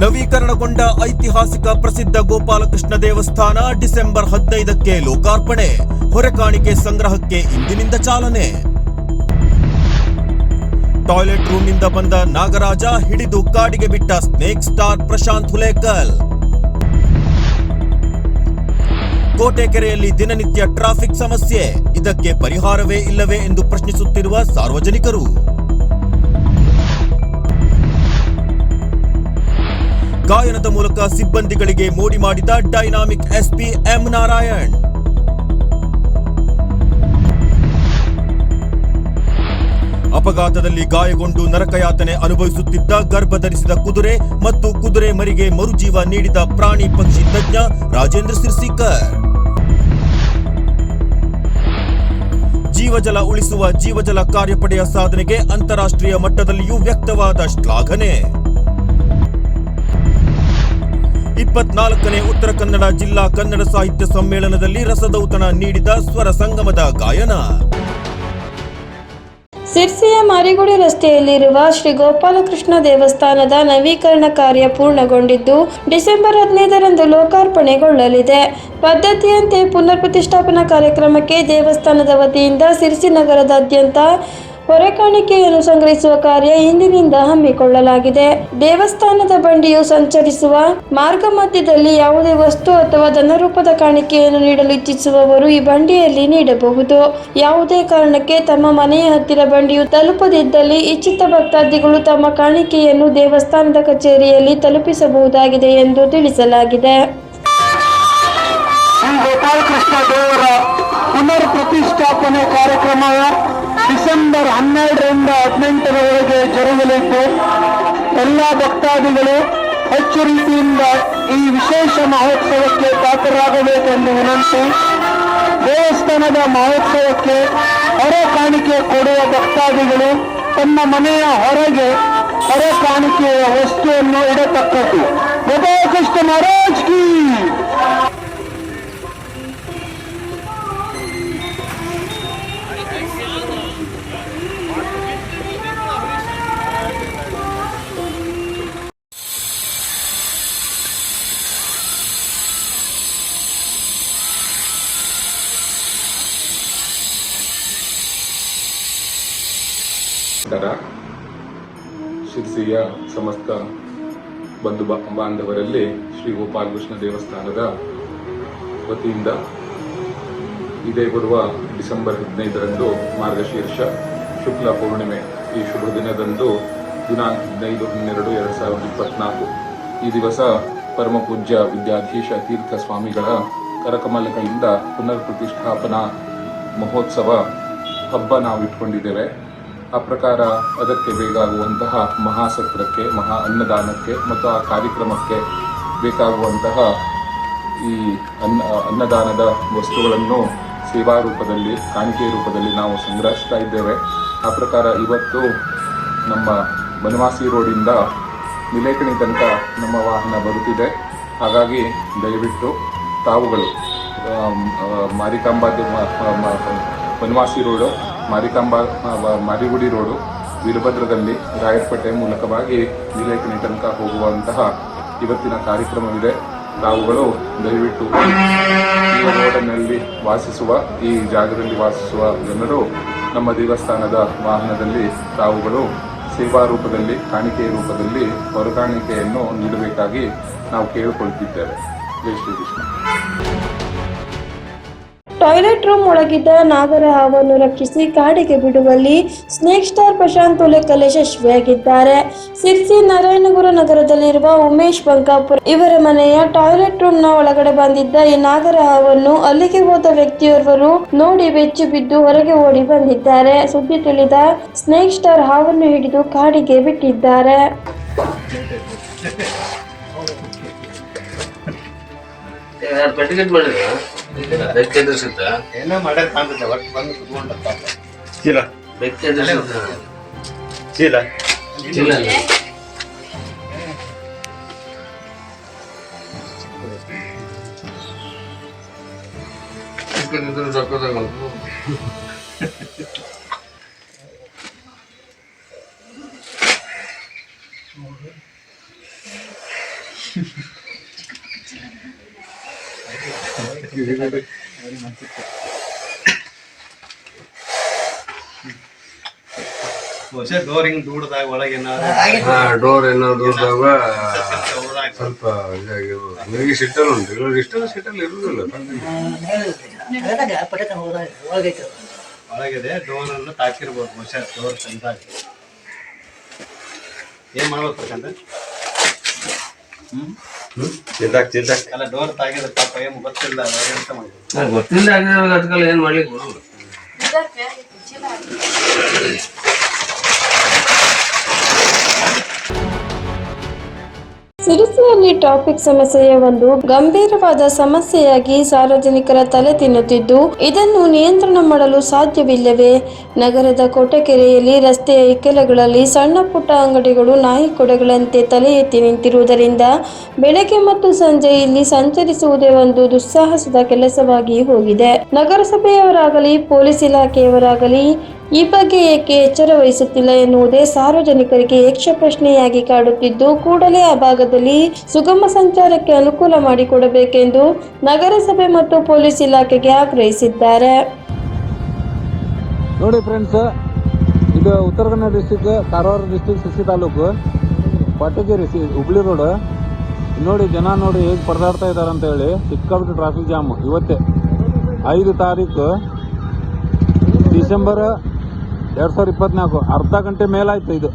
ನವೀಕರಣಗೊಂಡ ಐತಿಹಾಸಿಕ ಪ್ರಸಿದ್ಧ ಗೋಪಾಲಕೃಷ್ಣ ದೇವಸ್ಥಾನ ಡಿಸೆಂಬರ್ ಹದಿನೈದಕ್ಕೆ ಲೋಕಾರ್ಪಣೆ. ಹೊರೆಕಾಣಿಕೆ ಸಂಗ್ರಹಕ್ಕೆ ಇಂದಿನಿಂದ ಚಾಲನೆ. ಟಾಯ್ಲೆಟ್ ರೂಮ್ನಿಂದ ಬಂದ ನಾಗರಾಜ ಹಿಡಿದು ಕಾಡಿಗೆ ಬಿಟ್ಟ ಸ್ನೇಕ್ ಸ್ಟಾರ್ ಪ್ರಶಾಂತ್ ಹುಲೇಕಲ್. ಕೋಟೆಕೆರೆಯಲ್ಲಿ ದಿನನಿತ್ಯ ಟ್ರಾಫಿಕ್ ಸಮಸ್ಯೆ. ಇದಕ್ಕೆ ಪರಿಹಾರವೇ ಇಲ್ಲವೇ ಎಂದು ಪ್ರಶ್ನಿಸುತ್ತಿರುವ ಸಾರ್ವಜನಿಕರು. ಗಾಯನದ ಮೂಲಕ ಸಿಬ್ಬಂದಿಗಳಿಗೆ ಮೋಡಿ ಮಾಡಿದ ಡೈನಾಮಿಕ್ ಎಸ್ಪಿ ಎಂ ನಾರಾಯಣ್. ಅಪಘಾತದಲ್ಲಿ ಗಾಯಗೊಂಡು ನರಕಯಾತನೆ ಅನುಭವಿಸುತ್ತಿದ್ದ ಗರ್ಭಧರಿಸಿದ ಕುದುರೆ ಮತ್ತು ಕುದುರೆ ಮರಿಗೆ ಮರುಜೀವ ನೀಡಿದ ಪ್ರಾಣಿ ಪಕ್ಷಿ ತಜ್ಞ ರಾಜೇಂದ್ರ ಸಿರ್ಸಿಕರ್. ಜೀವಜಲ ಉಳಿಸುವ ಜೀವಜಲ ಕಾರ್ಯಪಡೆಯ ಸಾಧನೆಗೆ ಅಂತಾರಾಷ್ಟ್ರೀಯ ಮಟ್ಟದಲ್ಲಿಯೂ ವ್ಯಕ್ತವಾದ ಶ್ಲಾಘನೆ. ಇಪ್ಪತ್ನಾಲ್ಕನೇ ಉತ್ತರ ಕನ್ನಡ ಜಿಲ್ಲಾ ಕನ್ನಡ ಸಾಹಿತ್ಯ ಸಮ್ಮೇಳನದಲ್ಲಿ ರಸದೌತಣ ನೀಡಿದ ಸ್ವರ ಸಂಗಮದ ಗಾಯನ. ಸಿರ್ಸಿಯ ಮಾರಿಗುಡಿ ರಸ್ತೆಯಲ್ಲಿರುವ ಶ್ರೀ ಗೋಪಾಲಕೃಷ್ಣ ದೇವಸ್ಥಾನದ ನವೀಕರಣ ಕಾರ್ಯ ಪೂರ್ಣಗೊಂಡಿದ್ದು, ಡಿಸೆಂಬರ್ ಹದಿನೈದರಂದು ಲೋಕಾರ್ಪಣೆಗೊಳ್ಳಲಿದೆ. ಪದ್ಧತಿಯಂತೆ ಪುನರ್ ಪ್ರತಿಷ್ಠಾಪನಾ ಕಾರ್ಯಕ್ರಮಕ್ಕೆ ದೇವಸ್ಥಾನದ ವತಿಯಿಂದ ಸಿರ್ಸಿ ನಗರದಾದ್ಯಂತ ಹೊರೆಕಾಣಿಕೆಯನ್ನು ಸಂಗ್ರಹಿಸುವ ಕಾರ್ಯ ಇಂದಿನಿಂದ ಹಮ್ಮಿಕೊಳ್ಳಲಾಗಿದೆ. ದೇವಸ್ಥಾನದ ಬಂಡಿಯು ಸಂಚರಿಸುವ ಮಾರ್ಗ ಮಧ್ಯದಲ್ಲಿ ಯಾವುದೇ ವಸ್ತು ಅಥವಾ ಧನರೂಪದ ಕಾಣಿಕೆಯನ್ನು ನೀಡಲು ಇಚ್ಛಿಸುವವರು ಈ ಬಂಡಿಯಲ್ಲಿ ನೀಡಬಹುದು. ಯಾವುದೇ ಕಾರಣಕ್ಕೆ ತಮ್ಮ ಮನೆಯ ಹತ್ತಿರ ಬಂಡಿಯು ತಲುಪದಿದ್ದಲ್ಲಿ ಇಚ್ಛಿತ ಭಕ್ತಾದಿಗಳು ತಮ್ಮ ಕಾಣಿಕೆಯನ್ನು ದೇವಸ್ಥಾನದ ಕಚೇರಿಯಲ್ಲಿ ತಲುಪಿಸಬಹುದಾಗಿದೆ ಎಂದು ತಿಳಿಸಲಾಗಿದೆ. ಗೋಪಾಲಕೃಷ್ಣ ದೇವರ ಪುನರ್ ಪ್ರತಿಷ್ಠಾಪನೆ ಕಾರ್ಯಕ್ರಮವು ಡಿಸೆಂಬರ್ ಹನ್ನೆರಡರಿಂದ ಹದಿನೆಂಟರವರೆಗೆ ಜರುಗಲಿದ್ದು, ಎಲ್ಲ ಭಕ್ತಾದಿಗಳು ಹೆಚ್ಚು ರೀತಿಯಿಂದ ಈ ವಿಶೇಷ ಮಹೋತ್ಸವಕ್ಕೆ ಪಾತ್ರರಾಗಬೇಕೆಂದು ವಿನಂತಿ. ದೇವಸ್ಥಾನದ ಮಹೋತ್ಸವಕ್ಕೆ ಹೊರ ಕಾಣಿಕೆ ಕೊಡುವ ಭಕ್ತಾದಿಗಳು ತಮ್ಮ ಮನೆಯ ಹೊರಗೆ ಹೊರ ಕಾಣಿಕೆಯ ವಸ್ತುವನ್ನು ಇಡತಕ್ಕದ್ದು. ಗೋಪಾಲಕೃಷ್ಣ ಮಹಾರಾಜ್ ಕೀ ಶಿರ್ಸಿಯ ಸಮಸ್ತ ಬಂಧು ಬಾಂಧವರಲ್ಲಿ ಶ್ರೀ ಗೋಪಾಲಕೃಷ್ಣ ದೇವಸ್ಥಾನದ ವತಿಯಿಂದ ಇದೇ ಬರುವ ಡಿಸೆಂಬರ್ ಹದಿನೈದರಂದು ಮಾರ್ಗಶೀರ್ಷ ಶುಕ್ಲ ಪೂರ್ಣಿಮೆ. ಈ ಶುಭ ದಿನದಂದು ದಿನಾಂಕ ಹದಿನೈದು, ಹನ್ನೆರಡು, ಎರಡು ಸಾವಿರದ ಇಪ್ಪತ್ನಾಲ್ಕು. ಈ ದಿವಸ ಪರಮಪೂಜ್ಯ ವಿದ್ಯಾಧೀಶ ತೀರ್ಥ ಸ್ವಾಮಿಗಳ ಕರಕಮಲಗಳಿಂದ ಪುನರ್ ಪ್ರತಿಷ್ಠಾಪನಾ ಮಹೋತ್ಸವ ಹಬ್ಬ ನಾವು ಇಟ್ಕೊಂಡಿದ್ದೇವೆ ಆ ಪ್ರಕಾರ ಅದಕ್ಕೆ ಬೇಕಾಗುವಂತಹ ಮಹಾಸತ್ರಕ್ಕೆ, ಮಹಾ ಅನ್ನದಾನಕ್ಕೆ ಮತ್ತು ಆ ಕಾರ್ಯಕ್ರಮಕ್ಕೆ ಬೇಕಾಗುವಂತಹ ಈ ಅನ್ನ, ಅನ್ನದಾನದ ವಸ್ತುಗಳನ್ನು ಸೇವಾ ರೂಪದಲ್ಲಿ, ಕಾಣಿಕೆ ರೂಪದಲ್ಲಿ ನಾವು ಸಂಗ್ರಹಿಸ್ತಾ ಇದ್ದೇವೆ. ಆ ಪ್ರಕಾರ ಇವತ್ತು ನಮ್ಮ ಬನವಾಸಿ ರೋಡಿಂದ ನಿಲೇಕಣಿ ತನಕ ನಮ್ಮ ವಾಹನ ಬರುತ್ತಿದೆ. ಹಾಗಾಗಿ ದಯವಿಟ್ಟು ತಾವುಗಳು ಮಾರಿಕಾಂಬಾ ಬನವಾಸಿ ರೋಡು ಮಾರಿಕಾಂಬಾ ಮಾರಿಗುಡಿ ರೋಡು ವೀರಭದ್ರದಲ್ಲಿ ರಾಯರ್ಪೇಟೆ ಮೂಲಕವಾಗಿ ನಿಲೇಕಣಿ ತನಕ ಹೋಗುವಂತಹ ಇವತ್ತಿನ ಕಾರ್ಯಕ್ರಮವಿದೆ. ತಾವುಗಳು ದಯವಿಟ್ಟು ಈ ರೋಡಿನಲ್ಲಿ ವಾಸಿಸುವ, ಈ ಜಾಗದಲ್ಲಿ ವಾಸಿಸುವ ಜನರು ನಮ್ಮ ದೇವಸ್ಥಾನದ ವಾಹನದಲ್ಲಿ ತಾವುಗಳು ಸೇವಾ ರೂಪದಲ್ಲಿ, ಕಾಣಿಕೆಯ ರೂಪದಲ್ಲಿ ಹೊರಗಾಣಿಕೆಯನ್ನು ನೀಡಬೇಕಾಗಿ ನಾವು ಕೇಳಿಕೊಳ್ತಿದ್ದೇವೆ. ಜೈ ಶ್ರೀಕೃಷ್ಣ ಟಾಯ್ಲೆಟ್ ರೂಮ್ ಒಳಗಿದ್ದ ನಾಗರ ಹಾವನ್ನು ರಕ್ಷಿಸಿ ಕಾಡಿಗೆ ಬಿಡುವಲ್ಲಿ ಸ್ನೇಕ್ ಸ್ಟಾರ್ ಪ್ರಶಾಂತ್ ಉಲೇಕಲ್ ಯಶಸ್ವಿಯಾಗಿದ್ದಾರೆ. ಸಿರ್ಸಿ ನಾರಾಯಣಗುರು ನಗರದಲ್ಲಿರುವ ಉಮೇಶ್ ಬಂಕಾಪುರ ಇವರ ಮನೆಯ ಟಾಯ್ಲೆಟ್ ರೂಮ್ನ ಒಳಗಡೆ ಬಂದಿದ್ದ ಈ ನಾಗರ ಹಾವನ್ನು ಅಲ್ಲಿಗೆ ಹೋದ ವ್ಯಕ್ತಿಯೋರ್ವರು ನೋಡಿ ಬೆಚ್ಚಿ ಬಿದ್ದು ಹೊರಗೆ ಓಡಿ ಬಂದಿದ್ದಾರೆ. ಸುದ್ದಿ ತಿಳಿದ ಸ್ನೇಕ್ ಸ್ಟಾರ್ ಹಾವನ್ನು ಹಿಡಿದು ಕಾಡಿಗೆ ಬಿಟ್ಟಿದ್ದಾರೆ. ಮಾಡಿದ್ರ? ಬೆಕ್ಕ ಏನೋ ಮಾಡಕ್ ಕಾಣ್ತದೆ ಒಟ್ಟು ಬಂದು ಕುತ್ಕೊಂಡಪ್ಪ. ಬೆಕ್ಕ ಚೀಲ ಇಲ್ಲ. ಮುಂಚೆ ಡೋರಿಂಗ್ ದೂಡದಾಗ ಒಳಗೆ ಡೋರ್ ಏನಾದ್ರು ಸ್ವಲ್ಪ ಇದಾಗಿರೋದು ನನಗೆ ಸಿಟ್ಟಲ್ ಉಂಟು. ಇವಾಗ ಇಷ್ಟೆಲ್ಲ ಸಿಟ್ಟಲ್ಲಿ ಇರುವುದಿಲ್ಲ ಒಳಗಿದೆ ಡೋರ್ ಅನ್ನು ತಾಕಿರ್ಬೋದು ಬಹುಶಃ ಡೋರ್ ಚಂದ ಏನ್ ಮಾಡ್ಬೇಕಂದ್ರೆ ಅಲ್ಲ ಡೋರ್ ತಾಗಿದ್ರೆ ಪಾಪ ಏನು ಗೊತ್ತಿಲ್ಲ ಎಂತ ಗೊತ್ತಿಲ್ಲ ಅದಕ್ಕೆಲ್ಲ ಏನ್ ಮಾಡ್ಲಿಕ್ಕೆ ಬರೋಲ್ಲ. ಸಿರಿಸಿಯಲ್ಲಿ ಟ್ರಾಫಿಕ್ ಸಮಸ್ಯೆಯ ಒಂದು ಗಂಭೀರವಾದ ಸಮಸ್ಯೆಯಾಗಿ ಸಾರ್ವಜನಿಕರ ತಲೆ ತಿನ್ನುತ್ತಿದ್ದು, ಇದನ್ನು ನಿಯಂತ್ರಣ ಮಾಡಲು ಸಾಧ್ಯವಿಲ್ಲವೇ? ನಗರದ ಕೋಟಕೆರೆಯಲ್ಲಿ ರಸ್ತೆಯ ಇಕ್ಕೆಲಗಳಲ್ಲಿ ಸಣ್ಣ ಪುಟ್ಟ ಅಂಗಡಿಗಳು, ನಾಯಿ ಕೊಡೆಗಳಂತೆ ತಲೆ ಎತ್ತಿ ನಿಂತಿರುವುದರಿಂದ ಬೆಳಗ್ಗೆ ಮತ್ತು ಸಂಜೆ ಇಲ್ಲಿ ಸಂಚರಿಸುವುದೇ ಒಂದು ದುಸ್ಸಾಹಸದ ಕೆಲಸವಾಗಿ ಹೋಗಿದೆ. ನಗರಸಭೆಯವರಾಗಲಿ, ಪೊಲೀಸ್ ಇಲಾಖೆಯವರಾಗಲಿ ಈ ಬಗ್ಗೆ ಏಕೆ ಎಚ್ಚರ ವಹಿಸುತ್ತಿಲ್ಲ ಎನ್ನುವುದೇ ಸಾರ್ವಜನಿಕರಿಗೆ ಯಕ್ಷ ಪ್ರಶ್ನೆಯಾಗಿ ಕಾಡುತ್ತಿದ್ದು, ಕೂಡಲೇ ಆ ಭಾಗದಲ್ಲಿ ಸುಗಮ ಸಂಚಾರಕ್ಕೆ ಅನುಕೂಲ ಮಾಡಿಕೊಡಬೇಕೆಂದು ನಗರಸಭೆ ಮತ್ತು ಪೊಲೀಸ್ ಇಲಾಖೆಗೆ ಆಗ್ರಹಿಸಿದ್ದಾರೆ. ನೋಡಿ ಫ್ರೆಂಡ್ಸ್ ಇದು ಉತ್ತರ ಕನ್ನಡ ಡಿಸ್ಟಿಕ್ ಕಾರವಾರ ಡಿಸ್ಟಿಕ್ ಸಿಸಿ ತಾಲೂಕು ಪಟ್ಟಗೇರಿ ಸಿ, ಹುಬ್ಳಿ ರೋಡ್ ನೋಡಿ ಜನ ನೋಡಿ ಹೇಗೆ ಪರದಾಡ್ತಾ ಇದ್ದಾರೆ ಅಂತ ಹೇಳಿ ಸಿಕ್ಕಾಬಿಟ್ಟು ಟ್ರಾಫಿಕ್ ಜಾಮ್ ಇವತ್ತೇ ಐದು ತಾರೀಕು ಡಿಸೆಂಬರ್ ಎರಡು ಸಾವಿರದ ಇಪ್ಪತ್ನಾಲ್ಕು, ಅರ್ಧ ಗಂಟೆ ಮೇಲಾಯ್ತು ಇದು.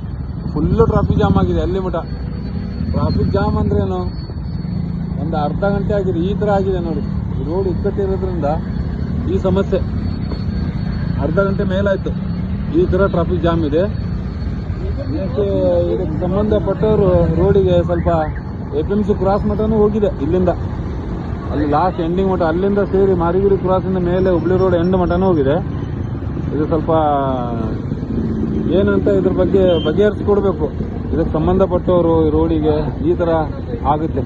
ಫುಲ್ಲು ಟ್ರಾಫಿಕ್ ಜಾಮ್ ಆಗಿದೆ, ಅಲ್ಲಿ ಮಠ. ಟ್ರಾಫಿಕ್ ಜಾಮ್ ಅಂದ್ರೆ ಏನು? ಒಂದು ಅರ್ಧ ಗಂಟೆ ಆಗಿದೆ, ಈ ಥರ ಆಗಿದೆ ನೋಡಿ. ರೋಡ್ ಇಕ್ಕಟ್ಟಿರೋದ್ರಿಂದ ಈ ಸಮಸ್ಯೆ. ಅರ್ಧ ಗಂಟೆ ಮೇಲಾಯ್ತು. ಈ ಥರ ಟ್ರಾಫಿಕ್ ಜಾಮ್ ಇದೆ. ಇದಕ್ಕೆ ಇದಕ್ಕೆ ಸಂಬಂಧಪಟ್ಟವರು ರೋಡಿಗೆ ಸ್ವಲ್ಪ A P M C cross ಮಟನೂ ಹೋಗಿದೆ ಇಲ್ಲಿಂದ. ಅಲ್ಲಿ ಲಾಸ್ಟ್ ಎಂಡಿಂಗ್ ಮಠ, ಅಲ್ಲಿಂದ ಸೇರಿ ಮಾರಿಗಿರಿ ಕ್ರಾಸಿಂದ ಮೇಲೆ ಹುಬ್ಳಿ ರೋಡ್ ಎಂಡ್ ಮಠನೂ ಹೋಗಿದೆ. ಇದು ಸ್ವಲ್ಪ ಏನಂತ ಇದ್ರ ಬಗ್ಗೆ ಬಗೆಹರಿಸ್ಕೊಡ್ಬೇಕು. ಇದಕ್ಕೆ ಸಂಬಂಧಪಟ್ಟವರು ಈ ರೋಡಿಗೆ ಈ ಥರ ಆಗುತ್ತೆ.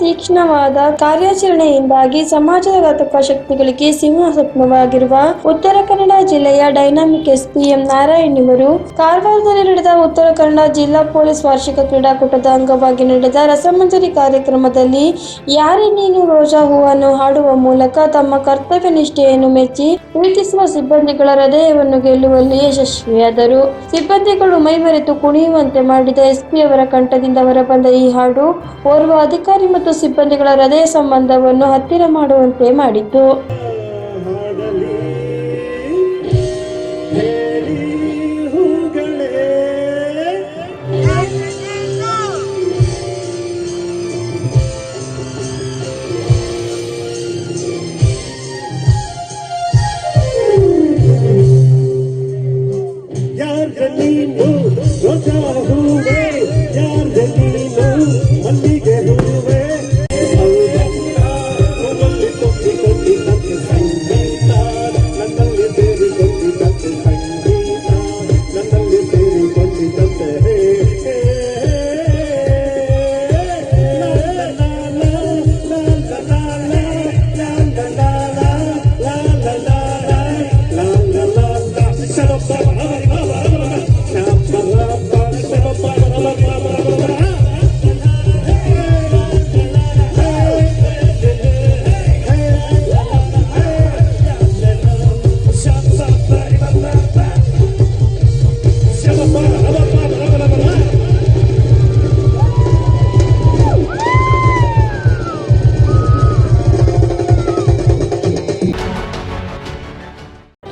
ತೀಕ್ಷ್ಣವಾದ ಕಾರ್ಯಾಚರಣೆಯಿಂದಾಗಿ ಸಮಾಜಘಾತಕ ಶಕ್ತಿಗಳಿಗೆ ಸಿಂಹಸ್ವಪ್ನವಾಗಿರುವ ಉತ್ತರ ಕನ್ನಡ ಜಿಲ್ಲೆಯ ಡೈನಾಮಿಕ್ ಎಸ್ಪಿಎಂ ನಾರಾಯಣ್ ಇವರು ಕಾರವಾರದಲ್ಲಿ ನಡೆದ ಉತ್ತರ ಕನ್ನಡ ಜಿಲ್ಲಾ ಪೊಲೀಸ್ ವಾರ್ಷಿಕ ಕ್ರೀಡಾಕೂಟದ ಅಂಗವಾಗಿ ನಡೆದ ರಸಮಂಜರಿ ಕಾರ್ಯಕ್ರಮದಲ್ಲಿ ಯಾರೇ ನೀನು ರೋಜಾ ಹೂವನ್ನು ಹಾಡುವ ಮೂಲಕ ತಮ್ಮ ಕರ್ತವ್ಯ ನಿಷ್ಠೆಯನ್ನು ಮೆಚ್ಚಿ ಪ್ರೀತಿಸುವ ಸಿಬ್ಬಂದಿಗಳ ಹೃದಯವನ್ನು ಗೆಲ್ಲುವಲ್ಲಿ ಯಶಸ್ವಿಯಾದರು. ಸಿಬ್ಬಂದಿಗಳು ಮೈಮರೆತು ಕುಣಿಯುವಂತೆ ಮಾಡಿದ ಎಸ್ಪಿ ಅವರ ಕಂಠದಿಂದ ಹೊರಬಂದ ಈ ಹಾಡು ಓರ್ವ ಅಧಿಕಾರಿ ಮತ್ತು ಸಿಬ್ಬಂದಿಗಳ ಹೃದಯ ಸಂಬಂಧವನ್ನು ಹತ್ತಿರ ಮಾಡುವಂತೆ ಮಾಡಿತು.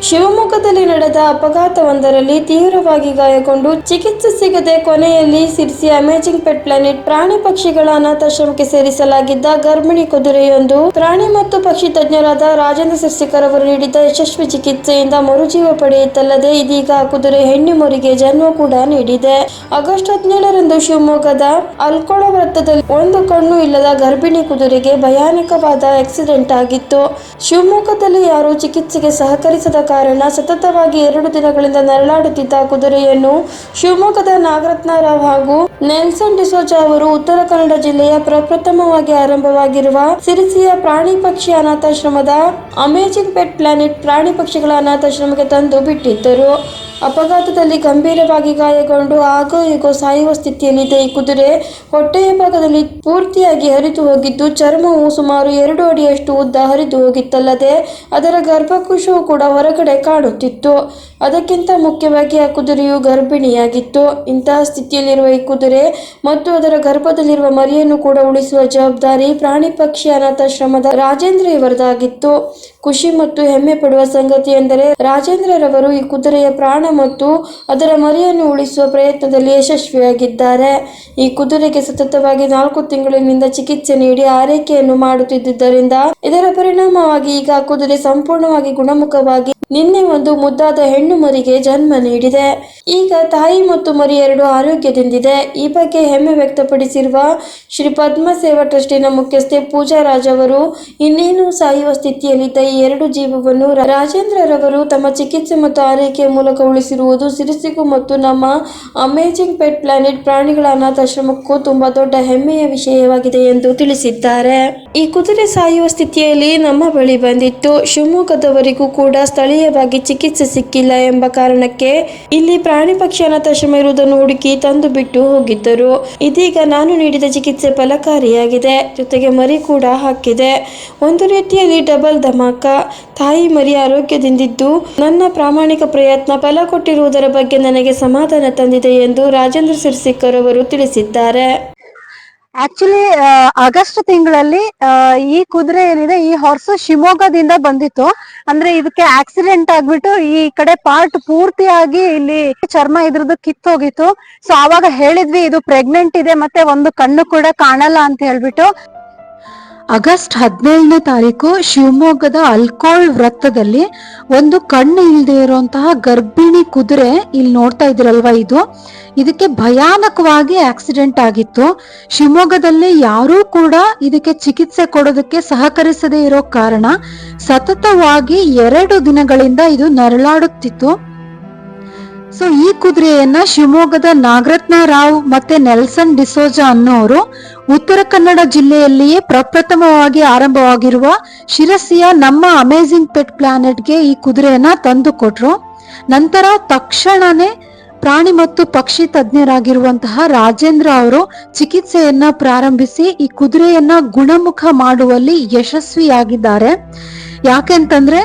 ಶಿವಮೊಗ್ಗದಲ್ಲಿ ನಡೆದ ಅಪಘಾತವೊಂದರಲ್ಲಿ ತೀವ್ರವಾಗಿ ಗಾಯಗೊಂಡು ಚಿಕಿತ್ಸೆ ಸಿಗದೆ ಕೊನೆಯಲ್ಲಿ ಸಿರ್ಸಿ ಅಮೇಜಿಂಗ್ ಪೆಟ್ ಪ್ಲಾನೆಟ್ ಪ್ರಾಣಿ ಪಕ್ಷಿಗಳ ಅನಾಥಾಶ್ರಮಕ್ಕೆ ಸೇರಿಸಲಾಗಿದ್ದ ಗರ್ಭಿಣಿ ಕುದುರೆಯೊಂದು ಪ್ರಾಣಿ ಮತ್ತು ಪಕ್ಷಿ ತಜ್ಞರಾದ ರಾಜೇಂದ್ರ ಸಿರ್ಸಿಕರ್ ಅವರು ನೀಡಿದ ಯಶಸ್ವಿ ಚಿಕಿತ್ಸೆಯಿಂದ ಮರುಜೀವ ಪಡೆಯುತ್ತಲ್ಲದೆ ಇದೀಗ ಕುದುರೆ ಹೆಣ್ಣು ಮರಿಗೆ ಜನ್ಮ ಕೂಡ ನೀಡಿದೆ. ಆಗಸ್ಟ್ ಹದಿನೇಳರಂದು ಶಿವಮೊಗ್ಗದ ಅಲ್ಕೊಳ ವೃತ್ತದಲ್ಲಿ ಒಂದು ಕಣ್ಣು ಇಲ್ಲದ ಗರ್ಭಿಣಿ ಕುದುರೆಗೆ ಭಯಾನಕವಾದ ಆಕ್ಸಿಡೆಂಟ್ ಆಗಿತ್ತು. ಶಿವಮೊಗ್ಗದಲ್ಲಿ ಯಾರು ಚಿಕಿತ್ಸೆಗೆ ಸಹಕರಿಸದ ಕಾರಣ ಸತತವಾಗಿ ಎರಡು ದಿನಗಳಿಂದ ನರಳಾಡುತ್ತಿದ್ದ ಕುದುರೆಯನ್ನು ಶಿವಮೊಗ್ಗದ ನಾಗರತ್ನರಾವ್ ಹಾಗೂ ನೆಲ್ಸನ್ ಡಿಸೋಜ ಅವರು ಉತ್ತರ ಕನ್ನಡ ಜಿಲ್ಲೆಯ ಪ್ರಪ್ರಥಮವಾಗಿ ಆರಂಭವಾಗಿರುವ ಸಿರಿಸಿಯ ಪ್ರಾಣಿ ಪಕ್ಷಿ ಅನಾಥಾಶ್ರಮದ ಅಮೇಜಿಂಗ್ ಪೆಟ್ ಪ್ಲಾನೆಟ್ ಪ್ರಾಣಿ ಪಕ್ಷಿಗಳ ಅನಾಥಾಶ್ರಮಕ್ಕೆ ತಂದು ಬಿಟ್ಟಿದ್ದರು. ಅಪಘಾತದಲ್ಲಿ ಗಂಭೀರವಾಗಿ ಗಾಯಗೊಂಡು ಆಗೋ ಈಗ ಸಾಯುವ ಸ್ಥಿತಿಯಲ್ಲಿದೆ ಈ ಕುದುರೆ ಹೊಟ್ಟೆಯ ಭಾಗದಲ್ಲಿ ಪೂರ್ತಿಯಾಗಿ ಹರಿದು ಹೋಗಿದ್ದು, ಚರ್ಮವು ಸುಮಾರು ಎರಡು ಅಡಿಯಷ್ಟು ಉದ್ದ ಹರಿದು ಹೋಗಿತ್ತಲ್ಲದೆ, ಅದರ ಗರ್ಭಕುಶವು ಕೂಡ ಹೊರಗಡೆ ಕಾಣುತ್ತಿತ್ತು ಅದಕ್ಕಿಂತ ಮುಖ್ಯವಾಗಿ ಆ ಕುದುರೆಯು ಗರ್ಭಿಣಿಯಾಗಿತ್ತು. ಇಂತಹ ಸ್ಥಿತಿಯಲ್ಲಿರುವ ಈ ಕುದುರೆ ಮತ್ತು ಅದರ ಗರ್ಭದಲ್ಲಿರುವ ಮರಿಯನ್ನು ಕೂಡ ಉಳಿಸುವ ಜವಾಬ್ದಾರಿ ಪ್ರಾಣಿ ಪಕ್ಷಿ ಅನಾಥಾಶ್ರಮದ ರಾಜೇಂದ್ರ ಇವರದಾಗಿತ್ತು. ಖುಷಿ ಮತ್ತು ಹೆಮ್ಮೆ ಪಡುವ ಸಂಗತಿ ಎಂದರೆ ರಾಜೇಂದ್ರರವರು ಈ ಕುದುರೆಯ ಪ್ರಾಣ ಮತ್ತು ಅದರ ಮರಿಯನ್ನು ಉಳಿಸುವ ಪ್ರಯತ್ನದಲ್ಲಿ ಯಶಸ್ವಿಯಾಗಿದ್ದಾರೆ. ಈ ಕುದುರೆಗೆ ಸತತವಾಗಿ ನಾಲ್ಕು ತಿಂಗಳಿನಿಂದ ಚಿಕಿತ್ಸೆ ನೀಡಿ ಆರೈಕೆಯನ್ನು ಮಾಡುತ್ತಿದ್ದರಿಂದ ಇದರ ಪರಿಣಾಮವಾಗಿ ಈಗ ಕುದುರೆ ಸಂಪೂರ್ಣವಾಗಿ ಗುಣಮುಖವಾಗಿ ನಿನ್ನೆ ಒಂದು ಮುದ್ದಾದ ಹೆಣ್ಣು ಮರಿಗೆ ಜನ್ಮ ನೀಡಿದೆ. ಈಗ ತಾಯಿ ಮತ್ತು ಮರಿ ಎರಡು ಆರೋಗ್ಯದಿಂದಿದೆ. ಈ ಬಗ್ಗೆ ಹೆಮ್ಮೆ ವ್ಯಕ್ತಪಡಿಸಿರುವ ಶ್ರೀ ಪದ್ಮ ಸೇವಾ ಟ್ರಸ್ಟಿನ ಮುಖ್ಯಸ್ಥೆ ಪೂಜಾ ರಾಜ್ ಅವರು, ಇನ್ನೇನು ಸಾಯುವ ಸ್ಥಿತಿಯಲ್ಲಿದ್ದ ಈ ಎರಡು ಜೀವವನ್ನು ರಾಜೇಂದ್ರರವರು ತಮ್ಮ ಚಿಕಿತ್ಸೆ ಮತ್ತು ಆರೈಕೆಯ ಮೂಲಕ ಉಳಿಸಿರುವುದು ಸಿರಿಸಿಗು ಮತ್ತು ನಮ್ಮ ಅಮೇಜಿಂಗ್ ಪೆಟ್ ಪ್ಲಾನೆಟ್ ಪ್ರಾಣಿಗಳ ಅನಾಥಾಶ್ರಮಕ್ಕೂ ತುಂಬಾ ದೊಡ್ಡ ಹೆಮ್ಮೆಯ ವಿಷಯವಾಗಿದೆ ಎಂದು ತಿಳಿಸಿದ್ದಾರೆ. ಈ ಕುದುರೆ ಸಾಯುವ ಸ್ಥಿತಿಯಲ್ಲಿ ನಮ್ಮ ಬಳಿ ಬಂದಿತ್ತು. ಶಿವಮೊಗ್ಗದವರಿಗೂ ಕೂಡ ಸ್ಥಳೀಯವಾಗಿ ಚಿಕಿತ್ಸೆ ಸಿಕ್ಕಿಲ್ಲ ಎಂಬ ಕಾರಣಕ್ಕೆ ಇಲ್ಲಿ ಪ್ರಾಣಿ ಪಕ್ಷಿ ಅನಾಥಾಶ್ರಮ ಇರುವುದನ್ನು ಹುಡುಕಿ ತಂದು ಬಿಟ್ಟು ಹೋಗಿದ್ದರು. ಇದೀಗ ನಾನು ನೀಡಿದ ಚಿಕಿತ್ಸೆ ಫಲಕಾರಿಯಾಗಿದೆ. ಜೊತೆಗೆ ಮರಿ ಕೂಡ ಹಾಕಿದೆ. ಒಂದು ರೀತಿಯಲ್ಲಿ ಡಬಲ್ ಧಮಾಕ. ತಾಯಿ ಮರಿ ಆರೋಗ್ಯದಿಂದಿದ್ದು ನನ್ನ ಪ್ರಾಮಾಣಿಕ ಪ್ರಯತ್ನ ಫಲ ಕೊಟ್ಟಿರುವುದರ ಬಗ್ಗೆ ನನಗೆ ಸಮಾಧಾನ ತಂದಿದೆ ಎಂದು ರಾಜೇಂದ್ರ ಸಿರ್ಸಿಕರ್ ಅವರು ತಿಳಿಸಿದ್ದಾರೆ. ಆಕ್ಚುಲಿ ಆಗಸ್ಟ್ ತಿಂಗಳಲ್ಲಿ ಈ ಕುದುರೆ ಏನಿದೆ, ಈ ಹಾರ್ಸ್ ಶಿವಮೊಗ್ಗದಿಂದ ಬಂದಿತ್ತು. ಅಂದ್ರೆ ಇದಕ್ಕೆ ಆಕ್ಸಿಡೆಂಟ್ ಆಗ್ಬಿಟ್ಟು ಈ ಕಡೆ ಪಾರ್ಟ್ ಪೂರ್ತಿಯಾಗಿ ಇಲ್ಲಿ ಚರ್ಮ ಇದ್ರದ್ದು ಕಿತ್ತೋಗಿತ್ತು ಸೊ ಆವಾಗ ಹೇಳಿದ್ವಿ, ಇದು ಪ್ರೆಗ್ನೆಂಟ್ ಇದೆ, ಮತ್ತೆ ಒಂದು ಕಣ್ಣು ಕೂಡ ಕಾಣಲ್ಲ ಅಂತ ಹೇಳ್ಬಿಟ್ಟು. ಆಗಸ್ಟ್ ಹದಿನೇಳನೇ ತಾರೀಕು ಶಿವಮೊಗ್ಗದ ಅಲ್ಕೋಳ್ ವೃತ್ತದಲ್ಲಿ ಒಂದು ಕಣ್ಣು ಇಲ್ಲದೆ ಇರುವಂತಹ ಗರ್ಭಿಣಿ ಕುದುರೆ ಇಲ್ಲಿ ನೋಡ್ತಾ ಇದ್ರಲ್ವಾ ಇದು? ಇದಕ್ಕೆ ಭಯಾನಕವಾಗಿ ಆಕ್ಸಿಡೆಂಟ್ ಆಗಿತ್ತು. ಶಿವಮೊಗ್ಗದಲ್ಲಿ ಯಾರೂ ಕೂಡ ಇದಕ್ಕೆ ಚಿಕಿತ್ಸೆ ಕೊಡೋದಕ್ಕೆ ಸಹಕರಿಸದೇ ಇರೋ ಕಾರಣ ಸತತವಾಗಿ ಎರಡು ದಿನಗಳಿಂದ ಇದು ನರಳಾಡುತ್ತಿತ್ತು. ಸೊ ಈ ಕುದುರೆಯನ್ನ ಶಿವಮೊಗ್ಗದ ನಾಗರತ್ನ ರಾವ್ ಮತ್ತೆ ನೆಲ್ಸನ್ ಡಿಸೋಜಾ ಅನ್ನೋರು ಉತ್ತರ ಕನ್ನಡ ಜಿಲ್ಲೆಯಲ್ಲಿಯೇ ಪ್ರಪ್ರಥಮವಾಗಿ ಆರಂಭವಾಗಿರುವ ಶಿರಸಿಯ ನಮ್ಮ ಅಮೇಜಿಂಗ್ ಪೆಟ್ ಪ್ಲಾನೆಟ್ಗೆ ಈ ಕುದುರೆಯನ್ನ ತಂದು ಕೊಟ್ರು ನಂತರ ತಕ್ಷಣನೇ ಪ್ರಾಣಿ ಮತ್ತು ಪಕ್ಷಿ ತಜ್ಞರಾಗಿರುವಂತಹ ರಾಜೇಂದ್ರ ಅವರು ಚಿಕಿತ್ಸೆಯನ್ನ ಪ್ರಾರಂಭಿಸಿ ಈ ಕುದುರೆಯನ್ನ ಗುಣಮುಖ ಮಾಡುವಲ್ಲಿ ಯಶಸ್ವಿಯಾಗಿದ್ದಾರೆ. ಯಾಕೆಂತಂದ್ರೆ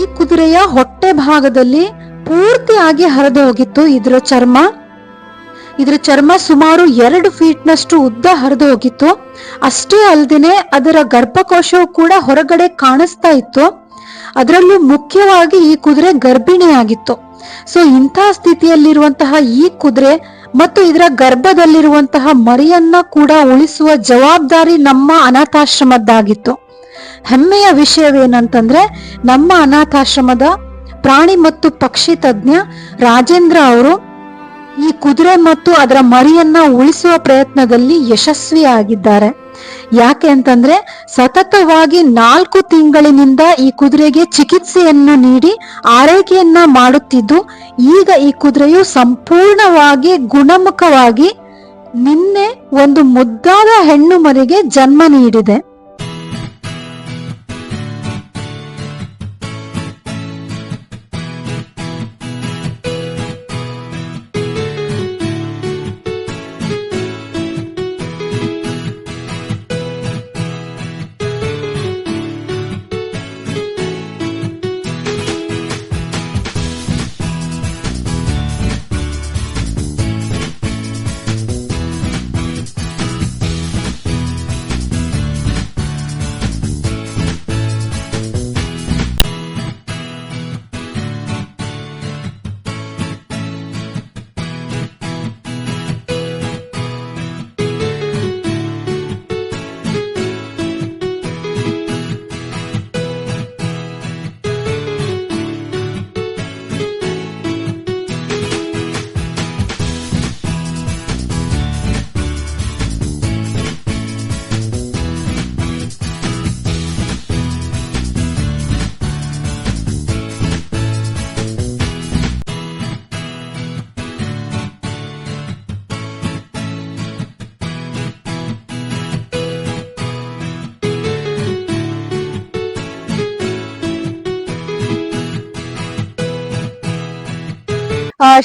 ಈ ಕುದುರೆಯ ಹೊಟ್ಟೆ ಭಾಗದಲ್ಲಿ ಪೂರ್ತಿಯಾಗಿ ಹರಿದು ಹೋಗಿತ್ತು. ಇದರ ಚರ್ಮ ಇದರ ಚರ್ಮ ಸುಮಾರು ಎರಡು ಫೀಟ್ ನಷ್ಟು ಉದ್ದ ಹರಿದು ಹೋಗಿತ್ತು. ಅಷ್ಟೇ ಅಲ್ಲದೆ ಅದರ ಗರ್ಭಕೋಶವು ಕೂಡ ಹೊರಗಡೆ ಕಾಣಿಸ್ತಾ ಇತ್ತು. ಅದರಲ್ಲೂ ಮುಖ್ಯವಾಗಿ ಈ ಕುದುರೆ ಗರ್ಭಿಣಿಯಾಗಿತ್ತು. ಸೊ ಇಂತಹ ಸ್ಥಿತಿಯಲ್ಲಿರುವಂತಹ ಈ ಕುದುರೆ ಮತ್ತು ಇದರ ಗರ್ಭದಲ್ಲಿರುವಂತಹ ಮರಿಯನ್ನ ಕೂಡ ಉಳಿಸುವ ಜವಾಬ್ದಾರಿ ನಮ್ಮ ಅನಾಥಾಶ್ರಮದ್ದಾಗಿತ್ತು. ಹೆಮ್ಮೆಯ ವಿಷಯವೇನಂತಂದ್ರೆ, ನಮ್ಮ ಅನಾಥಾಶ್ರಮದ ಪ್ರಾಣಿ ಮತ್ತು ಪಕ್ಷಿ ತಜ್ಞ ರಾಜೇಂದ್ರ ಅವರು ಈ ಕುದುರೆ ಮತ್ತು ಅದರ ಮರಿಯನ್ನ ಉಳಿಸುವ ಪ್ರಯತ್ನದಲ್ಲಿ ಯಶಸ್ವಿಯಾಗಿದ್ದಾರೆ. ಯಾಕೆ ಅಂತಂದ್ರೆ ಸತತವಾಗಿ ನಾಲ್ಕು ತಿಂಗಳಿನಿಂದ ಈ ಕುದುರೆಗೆ ಚಿಕಿತ್ಸೆಯನ್ನು ನೀಡಿ ಆರೈಕೆಯನ್ನ ಮಾಡುತ್ತಿದ್ದು, ಈಗ ಈ ಕುದುರೆಯು ಸಂಪೂರ್ಣವಾಗಿ ಗುಣಮುಖವಾಗಿ ನಿನ್ನೆ ಒಂದು ಮುದ್ದಾದ ಹೆಣ್ಣು ಮರಿಗೆ ಜನ್ಮ ನೀಡಿದೆ.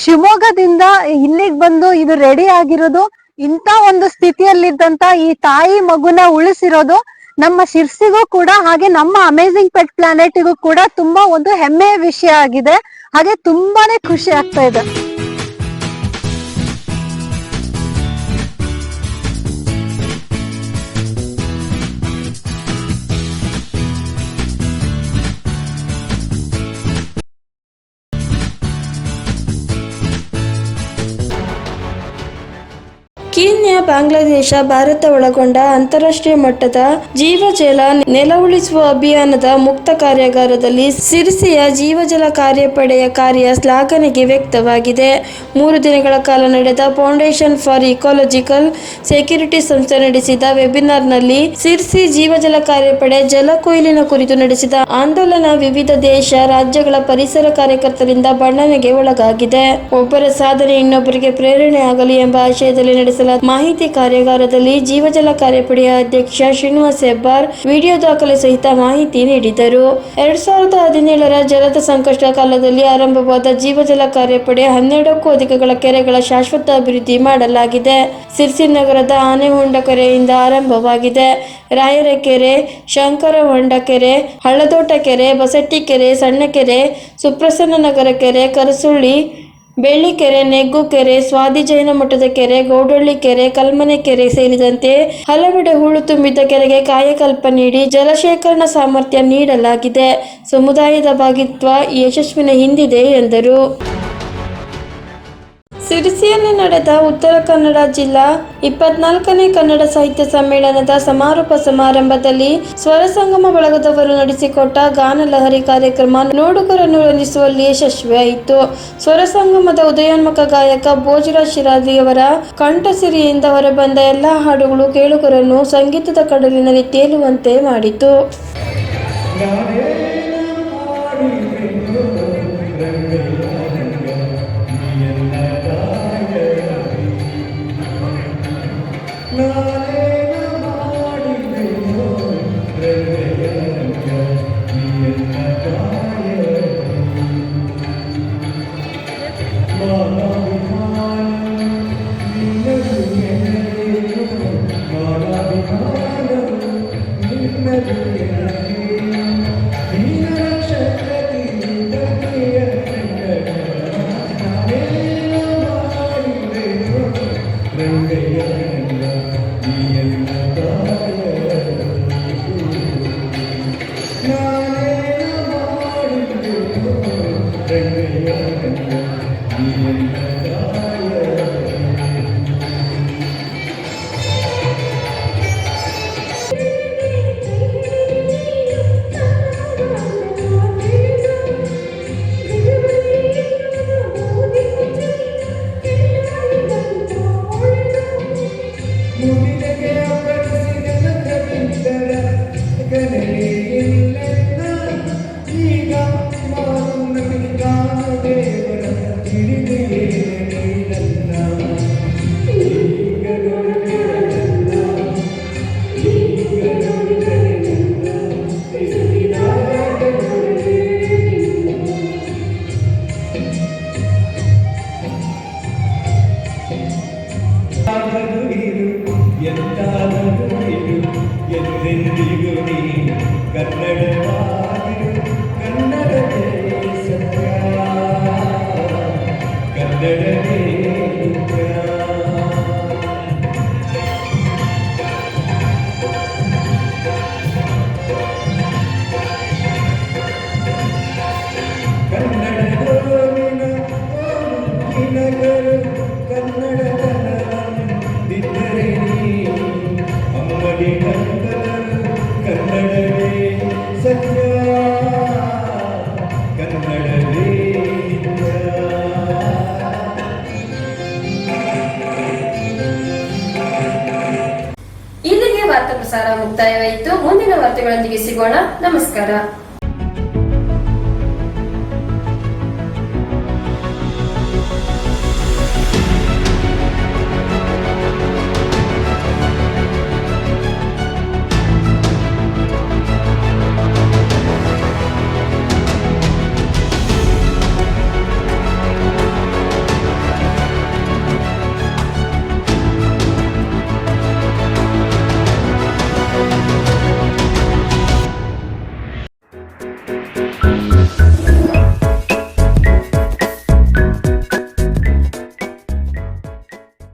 ಶಿವಮೊಗ್ಗದಿಂದ ಇಲ್ಲಿಗೆ ಬಂದು ಇದು ರೆಡಿ ಆಗಿರೋದು ಇಂತ ಒಂದು ಸ್ಥಿತಿಯಲ್ಲಿದ್ದಂತ ಈ ತಾಯಿ ಮಗುನ ಉಳಿಸಿರೋದು ನಮ್ಮ ಶಿರ್ಸಿಗೂ ಕೂಡ ಹಾಗೆ ನಮ್ಮ ಅಮೇಸಿಂಗ್ ಪೆಟ್ ಪ್ಲಾನೆಟ್ಗೂ ಕೂಡ ತುಂಬಾ ಒಂದು ಹೆಮ್ಮೆಯ ವಿಷಯ ಆಗಿದೆ. ಹಾಗೆ ತುಂಬಾನೇ ಖುಷಿ ಆಗ್ತಾ ಇದೆ. ಕೀನ್ಯಾ ಬಾಂಗ್ಲಾದೇಶ, ಭಾರತ ಒಳಗೊಂಡ ಅಂತಾರಾಷ್ಟ್ರೀಯ ಮಟ್ಟದ ಜೀವಜಲ ನೆಲ ಉಳಿಸುವ ಅಭಿಯಾನದ ಮುಕ್ತ ಕಾರ್ಯಾಗಾರದಲ್ಲಿ ಸಿರ್ಸಿಯ ಜೀವಜಲ ಕಾರ್ಯಪಡೆಯ ಕಾರ್ಯ ಶ್ಲಾಘನೆಗೆ ವ್ಯಕ್ತವಾಗಿದೆ. ಮೂರು ದಿನಗಳ ಕಾಲ ನಡೆದ ಫೌಂಡೇಶನ್ ಫಾರ್ ಇಕಾಲಜಿಕಲ್ ಸೆಕ್ಯೂರಿಟಿ ಸಂಸ್ಥೆ ನಡೆಸಿದ ವೆಬಿನಾರ್ನಲ್ಲಿ ಸಿರ್ಸಿ ಜೀವಜಲ ಕಾರ್ಯಪಡೆ ಜಲ ಕೊಯ್ಲಿನ ಕುರಿತು ನಡೆಸಿದ ಆಂದೋಲನ ವಿವಿಧ ದೇಶ, ರಾಜ್ಯಗಳ ಪರಿಸರ ಕಾರ್ಯಕರ್ತರಿಂದ ಬಣ್ಣನೆಗೆ ಒಳಗಾಗಿದೆ. ಒಬ್ಬರ ಸಾಧನೆ ಇನ್ನೊಬ್ಬರಿಗೆ ಪ್ರೇರಣೆ ಆಗಲಿ ಎಂಬ ಆಶಯದಲ್ಲಿ ನಡೆಸಲಾದ ಮಾಹಿತಿ ಕಾರ್ಯಾಗಾರದಲ್ಲಿ ಜೀವಜಲ ಕಾರ್ಯಪಡೆಯ ಅಧ್ಯಕ್ಷ ಶ್ರೀನಿವಾಸ್ ಹೆಬ್ಬಾರ್ ವಿಡಿಯೋ ದಾಖಲೆ ಸಹಿತ ಮಾಹಿತಿ ನೀಡಿದರು. ಎರಡ್ ಸಾವಿರದ ಹದಿನೇಳರ ಜಲದ ಸಂಕಷ್ಟ ಕಾಲದಲ್ಲಿ ಆರಂಭವಾದ ಜೀವಜಲ ಕಾರ್ಯಪಡೆ ಹನ್ನೆರಡಕ್ಕೂ ಅಧಿಕಗಳ ಕೆರೆಗಳ ಶಾಶ್ವತ ಅಭಿವೃದ್ಧಿ ಮಾಡಲಾಗಿದೆ. ಸಿರ್ಸಿ ನಗರದ ಆನೆಹೊಂಡ ಕೆರೆಯಿಂದ ಆರಂಭವಾಗಿದೆ. ರಾಯರ ಕೆರೆ ಶಂಕರ ಹೊಂಡ ಕೆರೆ ಹಳ್ಳದೋಟ ಕೆರೆ ಬಸಟ್ಟಿ ಕೆರೆ ಸಣ್ಣ ಕೆರೆ ಸುಪ್ರಸನ್ನ ನಗರ ಕೆರೆ, ಕರಸುಳ್ಳಿ ಬೆಳ್ಳಿಕೆರೆ ನೆಗ್ಗು ಕೆರೆ ಸ್ವಾದಿ ಜೈನ ಮಠದ ಕೆರೆ, ಗೌಡಳ್ಳಿ ಕೆರೆ, ಕಲ್ಮನೆ ಕೆರೆ ಸೇರಿದಂತೆ ಹಲವೆಡೆ ಹೂಳು ತುಂಬಿದ್ದ ಕೆರೆಗೆ ಕಾಯಕಲ್ಪ ನೀಡಿ ಜಲಶೇಖರಣಾ ಸಾಮರ್ಥ್ಯ ನೀಡಲಾಗಿದೆ. ಸಮುದಾಯದ ಭಾಗಿತ್ವ ಯಶಸ್ವಿನ ಹಿಂದಿದೆ ಎಂದರು. ಸಿರಿಸಿಯಲ್ಲಿ ನಡೆದ ಉತ್ತರ ಕನ್ನಡ ಜಿಲ್ಲಾ ಇಪ್ಪತ್ನಾಲ್ಕನೇ ಕನ್ನಡ ಸಾಹಿತ್ಯ ಸಮ್ಮೇಳನದ ಸಮಾರೋಪ ಸಮಾರಂಭದಲ್ಲಿ ಸ್ವರ ಸಂಗಮ ಬಳಗದವರು ನಡೆಸಿಕೊಟ್ಟ ಗಾನ ಲಹರಿ ಕಾರ್ಯಕ್ರಮ ನೋಡುಗರನ್ನು ರಂಜಿಸುವಲ್ಲಿ ಯಶಸ್ವಿಯಾಯಿತು ಸ್ವರ ಸಂಗಮದ ಉದಯೋನ್ಮುಖ ಗಾಯಕ ಭೋಜರಾಜ್ ಶಿರಾದಿಯವರ ಕಂಠಸಿರಿಯಿಂದ ಹೊರಬಂದ ಎಲ್ಲಾ ಹಾಡುಗಳು ಕೇಳುಗರನ್ನು ಸಂಗೀತದ ಕಡಲಿನಲ್ಲಿ ತೇಲುವಂತೆ ಮಾಡಿತು. ಇಲ್ಲಿಗೆ ಸಿಗೋಣ ನಮಸ್ಕಾರ.